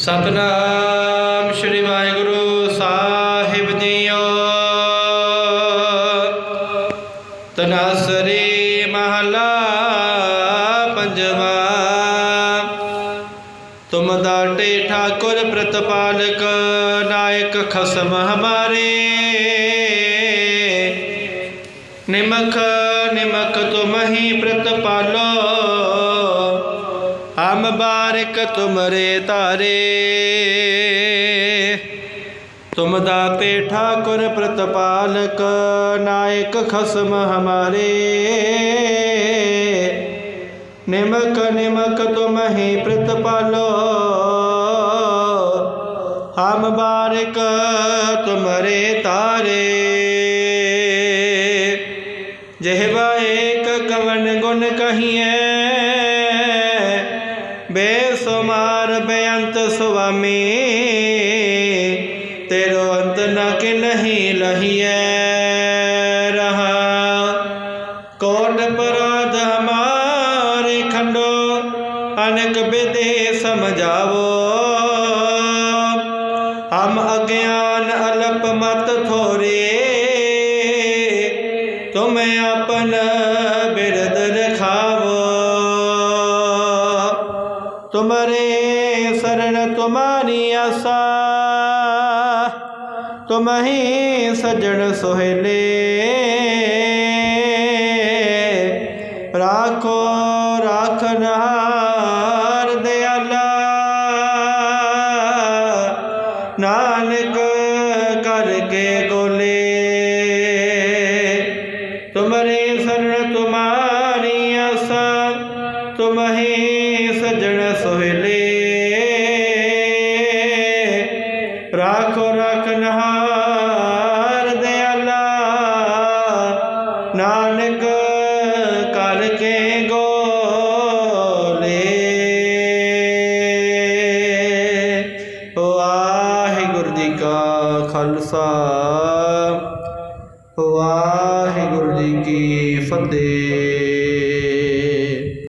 ਸਤਨਾਮ ਸ੍ਰੀ ਵਾਹਿਗੁਰੂ ਸਾਹਿਬ ਜੀਓ। ਤਨਾਸਰੀ ਮਹਲਾ ਪੰਜਵਾ। ਤੁਮ ਦਾਟੇ ਠਾਕੁਰ ਪ੍ਰਤਪਾਲਕ ਨਾਇਕ ਖਸਮ ਹਮਾਰੇ। ਨਿਮਖ ਨਿਮਖ ਤੁਮ ਹੀ ਪ੍ਰਤਪਾਲੋ। ਹਮ ਬਾਰਿਕ ਤੁਮਰੇ ਤਾਰੇ। ਤੁਮ ਦਾਤੇ ਠਾਕੁਰ ਪ੍ਰਤਪਾਲਕ, ਨਾਇਕ ਖਸਮ ਹਮਾਰੇ। ਨਿਮਕ ਨਿਮਕ ਤੁਮ ਹੀ ਪ੍ਰਤਪਾਲੋ। ਹਮ ਬਾਰਿਕ ਤੁਮਰੇ ਤਾਰੇ। ਜਿਹਵਾ ਏਕ ਕਵਨ ਗੁਣ ਕਹੀਏ ਬੇਅੰਤ ਸੁਆਮੀ, ਤੇਰੋ ਅੰਤ ਨ ਕਿ ਨਹੀਂ ਲਹੀਐ ਰਹਾ। ਕੋਟ ਪਰਾਧ ਹਮਾਰੇ ਖੰਡੋ, ਅਨਕ ਬਿਦੇ ਸਮਝਾਵੋ। ਹਮ ਅਗਿਆਨ ਅਲਪ ਮਤ ਥੋਰੇ, ਤੁਮ ਆਪਨ ਬਿਰਦ ਰਖਾਵੋ ਤੁਮਰੇ ਸ਼ਰਨ ਤੁਮਾਰੀ ਆਸਾ। ਤੁਮ ਹੀ ਸਜਣ ਸੋਹਲੇ। ਰਾਖੋ ਰਾਖਨਹਾਰ ਦਿਆਲਾ। ਨਾਨਕ ਕਰਕੇ ਗੋਲੇ। ਨਾਨਕ ਕਰਕੇ ਗੋਲੇ। ਵਾਹਿਗੁਰੂ ਜੀ ਕਾ ਖਾਲਸਾ। ਵਾਹਿਗੁਰੂ ਜੀ ਕੀ ਫਤਿਹ।